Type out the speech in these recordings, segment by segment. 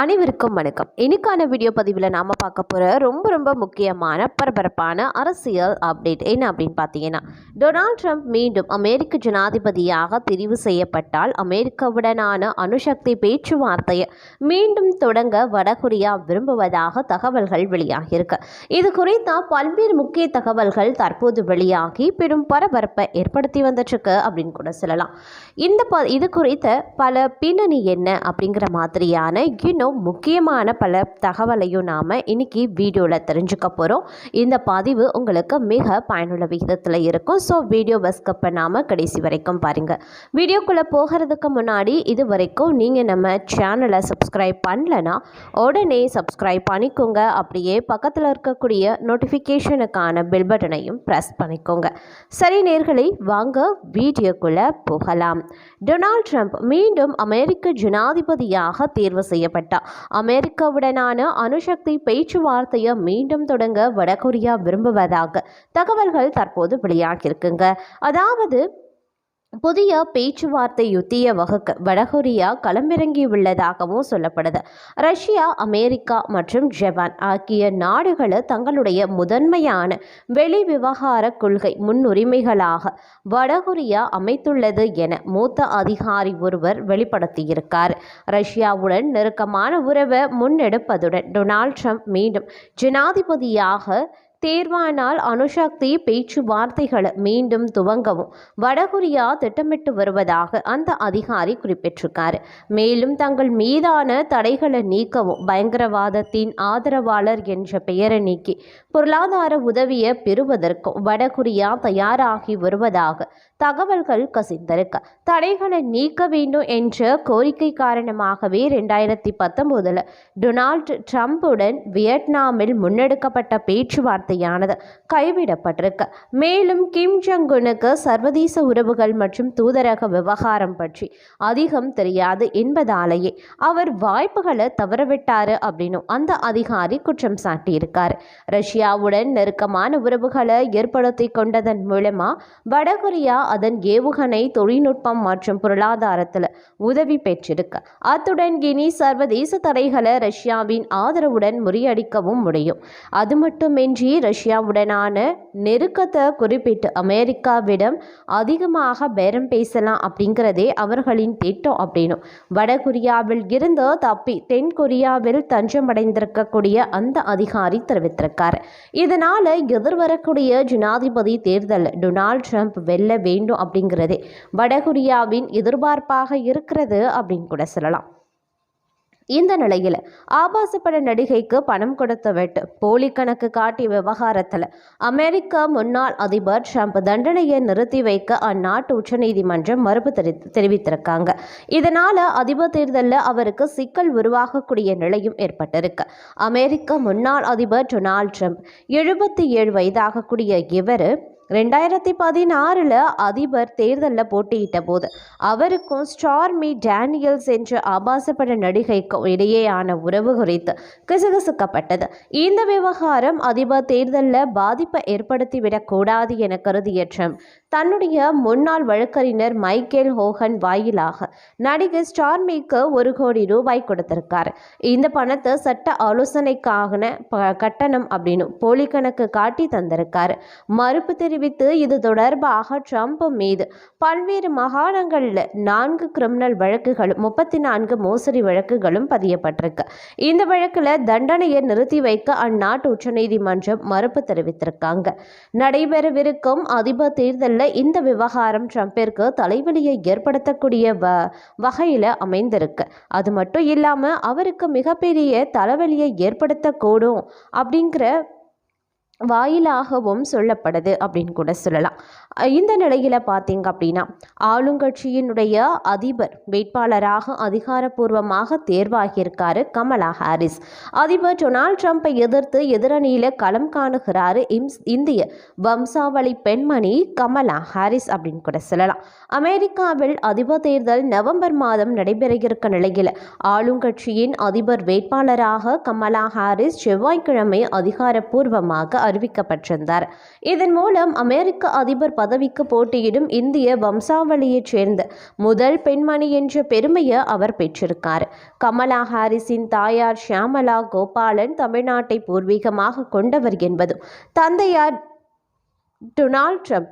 அனைவருக்கும் வணக்கம். இன்னைக்கான வீடியோ பதிவில் நாம் பார்க்க போகிற ரொம்ப ரொம்ப முக்கியமான பரபரப்பான அரசியல் அப்டேட் என்ன அப்படின்னு பார்த்தீங்கன்னா டொனால்ட் ட்ரம்ப் மீண்டும் அமெரிக்க ஜனாதிபதியாக தெரிவு செய்யப்பட்டால் அமெரிக்காவுடனான அணுசக்தி பேச்சுவார்த்தையை மீண்டும் தொடங்க வடகொரியா விரும்புவதாக தகவல்கள் வெளியாகியிருக்கு. இது குறித்த பல்வேறு முக்கிய தகவல்கள் தற்போது வெளியாகி பெரும் பரபரப்பை ஏற்படுத்தி வந்துட்டுருக்கு அப்படின்னு கூட சொல்லலாம். இந்த ப இது குறித்த பல பின்னணி என்ன அப்படிங்கிற மாதிரியான இன்னும் முக்கியமான பல தகவலையும் நாம் இன்னைக்கு வீடியோவில் தெரிஞ்சுக்க போகிறோம் இந்த பதிவு உங்களுக்கு மிக பயனுள்ள விகிதத்தில் இருக்கும். ஸோ வீடியோ ஸ்கிப் பண்ணாமல் கடைசி வரைக்கும் பாருங்கள் வீடியோக்குள்ளே போகிறதுக்கு முன்னாடி இது வரைக்கும் நீங்கள் நம்ம சேனலை சப்ஸ்கிரைப் பண்ணலன்னா உடனே சப்ஸ்கிரைப் பண்ணிக்கோங்க. அப்படியே பக்கத்தில் இருக்கக்கூடிய நோட்டிஃபிகேஷனுக்கான பெல் பட்டனையும் ப்ரெஸ் பண்ணிக்கோங்க. சரி நேர்களை வாங்க வீடியோக்குள்ளே போகலாம். டொனால்ட் ட்ரம்ப் மீண்டும் அமெரிக்க ஜனாதிபதியாக தேர்வு செய்யப்பட்டார். அமெரிக்காவுடனான அணுசக்தி பேச்சுவார்த்தையை மீண்டும் தொடங்க வடகொரியா விரும்புவதாக தகவல்கள் தற்போது வெளியாகியிருக்குங்க. அதாவது புதிய பேச்சுவார்த்தை யுத்திய வகுக்க வடகொரியா களமிறங்கியுள்ளதாகவும் சொல்லப்படுது. ரஷ்யா அமெரிக்கா மற்றும் ஜப்பான் ஆகிய நாடுகள் தங்களுடைய முதன்மையான வெளி விவகார கொள்கை முன்னுரிமைகளாக வடகொரியா அமைத்துள்ளது என மூத்த அதிகாரி ஒருவர் வெளிப்படுத்தியிருக்கார். ரஷ்யாவுடன் நெருக்கமான உறவை முன்னெடுப்பதுடன் டொனால்ட் ட்ரம்ப் மீண்டும் ஜனாதிபதியாக தேர்வானால் அணுசக்தி பேச்சுவார்த்தைகளை மீண்டும் துவங்கவும். வடகொரியா திட்டமிட்டு வருவதாக அந்த அதிகாரி குறிப்பிட்டிருக்கார். மேலும் தங்கள் மீதான தடைகளை நீக்கவும் பயங்கரவாதத்தின் ஆதரவாளர் என்ற பெயரை நீக்கி பொருளாதார உதவியை பெறுவதற்கும் வடகொரியா தயாராகி வருவதாக தகவல்கள் கசிந்திருக்க தடைகளை நீக்க வேண்டும் என்ற கோரிக்கை காரணமாகவே ரெண்டாயிரத்தி பத்தொன்பதில் டொனால்ட் ட்ரம்புடன் வியட்நாமில் முன்னெடுக்கப்பட்ட பேச்சுவார்த்தையானது கைவிடப்பட்டிருக்கு. மேலும் கிம் ஜங்குனுக்கு சர்வதேச உறவுகள் மற்றும் தூதரக விவகாரம் பற்றி அதிகம் தெரியாது என்பதாலேயே அவர் வாய்ப்புகளை தவறவிட்டாரு அப்படின்னு அந்த அதிகாரி குற்றம் சாட்டியிருக்கார். ரஷ்யாவுடன் நெருக்கமான உறவுகளை ஏற்படுத்தி கொண்டதன் மூலமா வடகொரியா அதன் ஏவுகணை தொழில்நுட்பம் மற்றும் பொருளாதாரத்தில் உதவி பெற்றிருக்கு. அத்துடன் இனி சர்வதேச தடைகளை ரஷ்யாவின் ஆதரவுடன் முறியடிக்கவும் முடியும். அது மட்டுமின்றி ரஷ்யாவுடனான நெருக்கத்தை குறிப்பிட்டு அமெரிக்காவிடம் அதிகமாக பேரம் பேசலாம் அப்படிங்கிறதே அவர்களின் திட்டம் அப்படின்னும் வடகொரியாவில் இருந்து தப்பி தென் கொரியாவில் தஞ்சமடைந்திருக்கக்கூடிய அந்த அதிகாரி தெரிவித்திருக்கார். இதனால் எதிர்வரக்கூடிய ஜனாதிபதி தேர்தல் டொனால்ட் ட்ரம்ப் வெல்ல வேண்டும். அப்படிங்கிறதே. வடகொரியாவின் எதிர்பார்ப்பாக இருக்கிறது அப்படின்னு கூட சொல்லலாம். இந்த நிலையில் ஆபாச பட நடிகைக்கு பணம் கொடுத்து விட்டு போலி கணக்கு காட்டிய விவகாரத்தில் அமெரிக்க முன்னாள் அதிபர் ட்ரம்ப் தண்டனையை நிறுத்தி வைக்க அந்நாட்டு உச்சநீதிமன்றம் மறுப்பு தெரி தெரிவித்திருக்காங்க. இதனால் அதிபர் தேர்தலில் அவருக்கு சிக்கல் உருவாகக்கூடிய நிலையும் ஏற்பட்டிருக்கு. அமெரிக்க முன்னாள் அதிபர் டொனால்ட் ட்ரம்ப் எழுபத்தி ஏழு வயதாகக்கூடிய இவர் ரெண்டாயிரத்தி பதினாறில் அதிபர் தேர்தலில் போட்டியிட்ட போது அவருக்கும் ஸ்டார்மி டேனியல்ஸ் என்ற ஆபாசப்பட நடிகைக்கும் இடையேயான உறவு குறித்து கிசுகிசுக்கப்பட்டது. இந்த விவகாரம் அதிபர் தேர்தலில் பாதிப்பை ஏற்படுத்திவிடக்கூடாது என கருதிய ட்ரம்ப் தன்னுடைய முன்னாள் வழக்கறிஞர் மைக்கேல் ஹோகன் வாயிலாக நடிகை ஸ்டார்மிக்கு ஒரு கோடி ரூபாய் கொடுத்திருக்கார். இந்த பணத்தை சட்ட ஆலோசனைக்கான ப- கட்டணம் அப்படின்னு போலி கணக்கு காட்டி தந்திருக்கார். மறுப்பு தெரிவித்து இது தொடர்பாக ட்ரம்ப் மீது பல்வேறு மாகாணங்களில் நான்கு கிரிமினல் வழக்குகளும் முப்பத்தி நான்கு மோசடி வழக்குகளும் பதியப்பட்டிருக்கு. இந்த வழக்கில் தண்டனையை நிறுத்தி வைக்க அந்நாட்டு உச்சநீதிமன்றம் மறுப்பு தெரிவித்திருக்காங்க. நடைபெறவிருக்கும் அதிபர் தேர்தலில் இந்த விவகாரம் ட்ரம்பிற்கு தலைவலியை ஏற்படுத்தக்கூடிய வ வகையில் அமைந்திருக்கு. அது மட்டும் இல்லாமல் அவருக்கு மிகப்பெரிய தலைவலியை ஏற்படுத்தக்கூடும் அப்படிங்கிற வாயிலாகவும் சொல்லப்படுது அப்படின்னு கூட சொல்லலாம். இந்த நிலையில் பார்த்தீங்க அப்படின்னா ஆளுங்கட்சியினுடைய அதிபர் வேட்பாளராக அதிகாரப்பூர்வமாக தேர்வாகியிருக்காரு கமலா ஹாரிஸ். அதிபர் டொனால்ட் ட்ரம்ப்பை எதிர்த்து எதிரணியில் களம் காணுகிறாரு இம்ஸ் இந்திய வம்சாவளி பெண்மணி கமலா ஹாரிஸ் அப்படின்னு கூட சொல்லலாம். அமெரிக்காவில் அதிபர் தேர்தல் நவம்பர் மாதம் நடைபெற இருக்க நிலையில் ஆளுங்கட்சியின் அதிபர் வேட்பாளராக கமலா ஹாரிஸ் செவ்வாய்க்கிழமை அதிகாரப்பூர்வமாக அறிவிக்கப்பட்டிருந்தார். இதன் மூலம் அமெரிக்க அதிபர் பதவிக்கு போட்டியிடும் இந்திய வம்சாவளியைச் சேர்ந்த முதல் பெண்மணி என்ற பெருமையை அவர் பெற்றிருக்கார். கமலா ஹாரிஸின் தாயார் ஷியாமலா கோபாலன் தமிழ்நாட்டை பூர்வீகமாக கொண்டவர் என்பதும் தந்தையார் டொனால்ட் ட்ரம்ப்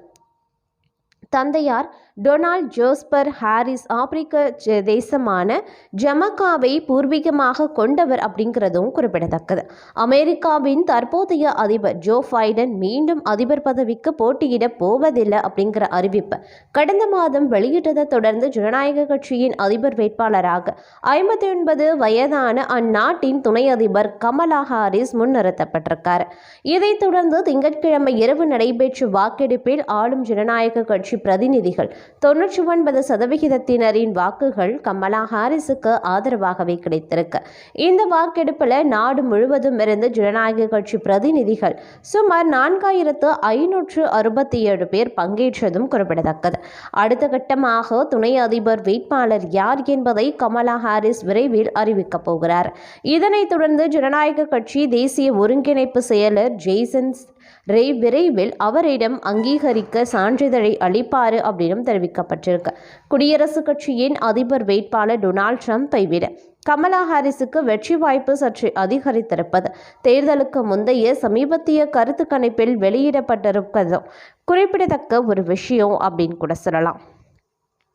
தந்தையார் டொனால்ட் ஜோஸ்பர் ஹாரிஸ் ஆப்பிரிக்க ஜ- தேசமான ஜமக்காவை பூர்வீகமாக கொண்டவர் அப்படிங்கிறதும் குறிப்பிடத்தக்கது. அமெரிக்காவின் தற்போதைய அதிபர் ஜோ பைடன் மீண்டும் அதிபர் பதவிக்கு போட்டியிட போவதில்லை அப்படிங்கிற அறிவிப்பு கடந்த மாதம் வெளியிட்டதை தொடர்ந்து ஜனநாயக கட்சியின் அதிபர் வேட்பாளராக ஐம்பத்தி ஒன்பது வயதான அந்நாட்டின் துணை அதிபர் கமலா ஹாரிஸ் முன்னிறுத்தப்பட்டிருக்கார். இதைத் தொடர்ந்து திங்கட்கிழமை இரவு நடைபெற்ற வாக்கெடுப்பில் ஆளும் ஜனநாயக கட்சி பிரதிநிதிகள் தொன்னூற்றி ஒன்பது சதவிகிதத்தினரின் வாக்குகள் கமலா ஹாரிஸுக்கு ஆதரவாகவே கிடைத்திருக்கு. இந்த வாக்கெடுப்பில் நாடு முழுவதும் இருந்து ஜனநாயக கட்சி பிரதிநிதிகள் சுமார் நான்காயிரத்து ஐநூற்று அறுபத்தி ஏழு பேர் பங்கேற்றதும் குறிப்பிடத்தக்கது. அடுத்த கட்டமாக துணை அதிபர் வேட்பாளர் யார் என்பதை கமலா ஹாரிஸ் விரைவில் அறிவிக்கப் போகிறார். இதனைத் தொடர்ந்து ஜனநாயக கட்சி தேசிய ஒருங்கிணைப்பு செயலர் ஜெய்சன்ஸ் ரே விரைவில் அவரிடம் அங்கீகரிக்க சான்றிதழை அளிப்பார் அப்படின்னு தெரிவிக்கப்பட்டிருக்கு. குடியரசுக் கட்சியின் அதிபர் வேட்பாளர் டொனால்ட் ட்ரம்ப்பை விட கமலா ஹாரிஸுக்கு வெற்றி வாய்ப்பு சற்று அதிகரித்திருப்பது. தேர்தலுக்கு முந்தைய சமீபத்திய கருத்து கணிப்பில் வெளியிடப்பட்டிருப்பதும் குறிப்பிடத்தக்க ஒரு விஷயம் அப்படின்னு கூட சொல்லலாம்.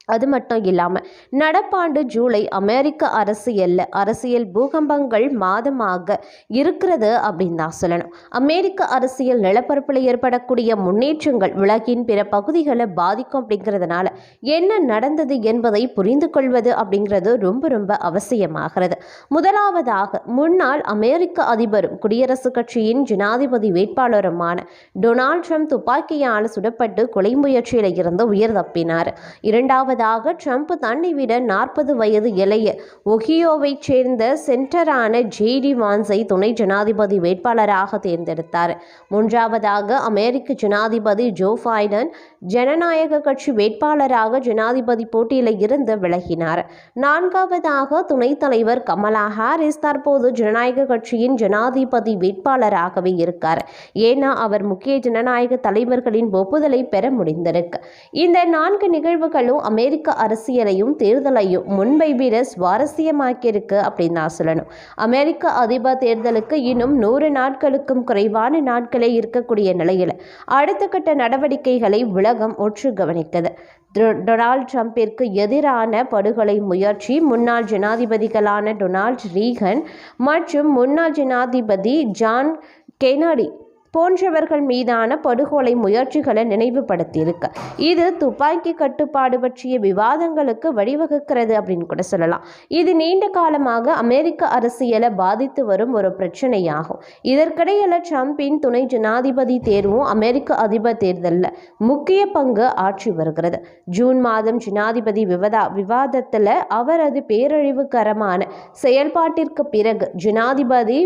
அது மட்டும் இல்லாமல் நடப்பாண்டு ஜூலை அமெரிக்க அரசியலில் அரசியல் பூகம்பங்கள் மாதமாக இருக்கிறது அப்படின்னு தான் சொல்லணும். அமெரிக்க அரசியல் நிலப்பரப்பில் ஏற்படக்கூடிய முன்னேற்றங்கள் உலகின் பிற பகுதிகளை பாதிக்கும் அப்படிங்கிறதுனால என்ன நடந்தது என்பதை புரிந்து கொள்வது அப்படிங்கிறது ரொம்ப ரொம்ப அவசியமாகிறது. முதலாவதாக முன்னாள் அமெரிக்க அதிபரும் குடியரசுக் கட்சியின் ஜனாதிபதி வேட்பாளருமான டொனால்ட் ட்ரம்ப் துப்பாக்கியால் சுடப்பட்டு கொலை முயற்சியில் இருந்து உயிர் தப்பினார். இரண்டாவது முதலாவதாக ட்ரம்ப் தன்னை விட நாற்பது வயது இளைய ஒஹியோவைச் சேர்ந்த சென்டரான ஜேடி வான்ஸை துணை ஜனாதிபதி வேட்பாளராக தேர்ந்தெடுத்தார். மூன்றாவதாக அமெரிக்க ஜனாதிபதி ஜோ பைடன் ஜனநாயக கட்சி வேட்பாளராக ஜனாதிபதி போட்டியில் இருந்து விலகினார். நான்காவதாக துணைத் தலைவர் கமலா ஹாரிஸ் தற்போது ஜனநாயக கட்சியின் ஜனாதிபதி வேட்பாளராகவே இருக்கார். ஏன்னா அவர் முக்கிய ஜனநாயக தலைவர்களின் ஒப்புதலை பெற முடிந்திருக்கு. இந்த நான்கு நிகழ்வுகளும் அமெரிக்க அரசியலையும் தேர்தலையும் முன்பை விட சுவாரஸ்யமாக்கியிருக்கு அப்படின்னு நான் சொல்லணும். அமெரிக்க அதிபர் தேர்தலுக்கு இன்னும் நூறு நாட்களுக்கும் குறைவான நாட்களே இருக்கக்கூடிய நிலையில் அடுத்த கட்ட நடவடிக்கைகளை உலகம் ஒற்று கவனிக்குது. டொனால்ட் ட்ரம்பிற்கு எதிரான படுகொலை முயற்சி முன்னாள் ஜனாதிபதிகளான டொனால்ட் ரீகன் மற்றும் முன்னாள் ஜனாதிபதி ஜான் கெனடி போன்றவர்கள் மீதான படுகொலை முயற்சிகளை நினைவுபடுத்தியிருக்கு. இது துப்பாக்கி கட்டுப்பாடு பற்றிய விவாதங்களுக்கு வழிவகுக்கிறது அப்படின்னு கூட சொல்லலாம். இது நீண்ட காலமாக அமெரிக்க அரசியலை பாதித்து வரும் ஒரு பிரச்சனையாகும். இதற்கிடையில் ட்ரம்பின் துணை ஜனாதிபதி தேர்வும் அமெரிக்க அதிபர் தேர்தலில் முக்கிய பங்கு ஆற்றி வருகிறது. ஜூன் மாதம் ஜனாதிபதி விவதா விவாதத்தில் அவரது பேரழிவுகரமான செயல்பாட்டிற்கு பிறகு ஜனாதிபதி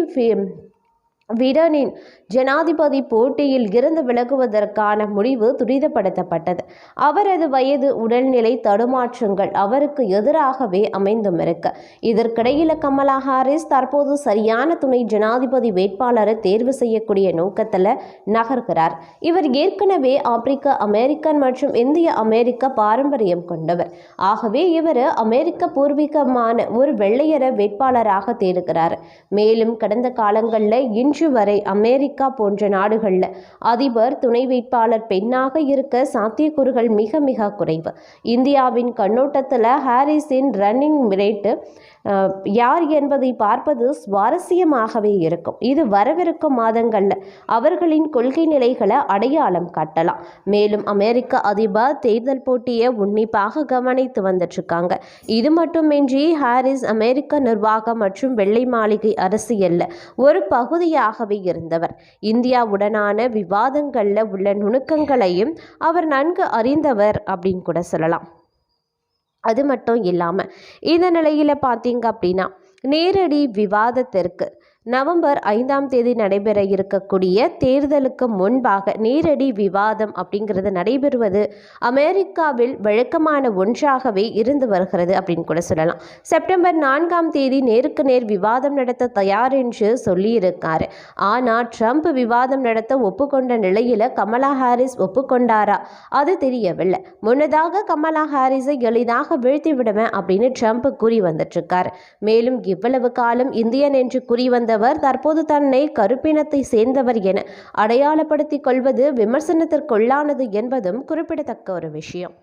விடனின் ஜனாதிபதி போட்டியில் இருந்து விலகுவதற்கான முடிவு துரிதப்படுத்தப்பட்டது. அவரது வயது உடல்நிலை தடுமாற்றங்கள் அவருக்கு எதிராகவே அமைந்தும் இருக்கு இதற்கிடையில் கமலா ஹாரிஸ் தற்போது சரியான துணை ஜனாதிபதி வேட்பாளரை தேர்வு செய்யக்கூடிய நோக்கத்தில் நகர்கிறார். இவர் ஏற்கனவே ஆப்பிரிக்க அமெரிக்கன் மற்றும் இந்திய அமெரிக்க பாரம்பரியம் கொண்டவர். ஆகவே இவர் அமெரிக்க பூர்வீகமான ஒரு வெள்ளையர வேட்பாளராக தேடுகிறார் மேலும் கடந்த காலங்களில் இன்று வரை அமெரிக்கா போன்ற நாடுகளில் அதிபர் துணை வேட்பாளர் பெண்ணாக இருக்க சாத்தியக்கூறுகள் மிக மிக குறைவு. இந்தியாவின் கண்ணோட்டத்தில் ஹாரிஸின் ரன்னிங் ரேட்டு யார் என்பதை பார்ப்பது சுவாரஸ்யமாகவே இருக்கும். இது வரவிருக்கும் மாதங்களில் அவர்களின் கொள்கை நிலைகளை அடையாளம் காட்டலாம். மேலும் அமெரிக்க அதிபர் தேர்தல் போட்டியை உன்னிப்பாக கவனித்து வந்துட்டு இருக்காங்க இது மட்டுமின்றி ஹாரிஸ் அமெரிக்க நிர்வாகம் மற்றும் வெள்ளை மாளிகை அரசியலில் ஒரு பகுதியாகவே இருந்தவர். இந்தியாவுடனான விவாதங்களில் உள்ள நுணுக்கங்களையும் அவர் நன்கு அறிந்தவர் அப்படின்னு கூட சொல்லலாம். அது மட்டும் இல்லாமல் இந்த நிலையில் பார்த்தீங்க அப்படின்னா நேரடி விவாதத்திற்கு நவம்பர் ஐந்தாம் தேதி நடைபெற இருக்கக்கூடிய தேர்தலுக்கு முன்பாக நேரடி விவாதம் அப்படிங்கிறது நடைபெறுவது அமெரிக்காவில் வழக்கமான ஒன்றாகவே இருந்து வருகிறது அப்படின்னு கூட சொல்லலாம். செப்டம்பர் நான்காம் தேதி நேருக்கு நேர் விவாதம் நடத்த தயார் என்று சொல்லியிருக்காரு. ஆனால் ட்ரம்ப் விவாதம் நடத்த ஒப்புக்கொண்ட நிலையில் கமலா ஹாரிஸ் ஒப்புக்கொண்டாரா? அது தெரியவில்லை. முன்னதாக கமலா ஹாரிஸை எளிதாக வீழ்த்தி விடுவேன் அப்படின்னு ட்ரம்ப் கூறி வந்துட்டு மேலும் இவ்வளவு காலம் இந்தியன் என்று கூறி வந்தவர் தற்போது தன்னை கருப்பினத்தை சேர்ந்தவர் என அடையாளப்படுத்திக் கொள்வது விமர்சனத்திற்குள்ளானது என்பதும் குறிப்பிடத்தக்க ஒரு விஷயம்.